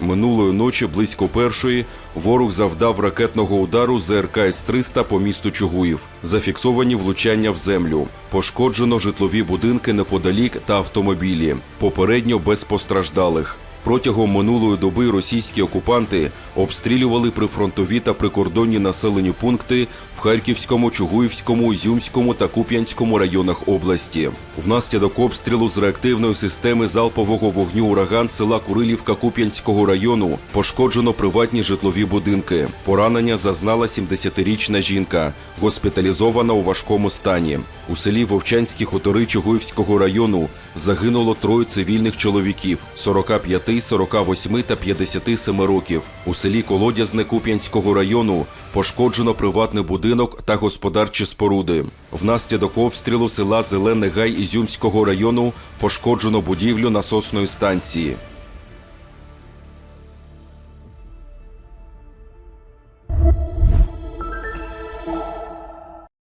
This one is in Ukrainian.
Минулої ночі близько першої ворог завдав ракетного удару ЗРК С-300 по місту Чугуїв. Зафіксовані влучання в землю. Пошкоджено житлові будинки неподалік та автомобілі. Попередньо без постраждалих. Протягом минулої доби російські окупанти обстрілювали прифронтові та прикордонні населені пункти в Харківському, Чугуївському, Ізюмському та Куп'янському районах області. Внаслідок обстрілу з реактивної системи залпового вогню ураган села Курилівка Куп'янського району пошкоджено приватні житлові будинки. Поранення зазнала 70-річна жінка, госпіталізована у важкому стані. У селі Вовчанські хутори Чугуївського району загинуло троє цивільних чоловіків 45, 48 та 57 років. У селі Колодязне Куп'янського району пошкоджено приватний будинок та господарчі споруди. Внаслідок обстрілу села Зелений Гай Ізюмського району пошкоджено будівлю насосної станції.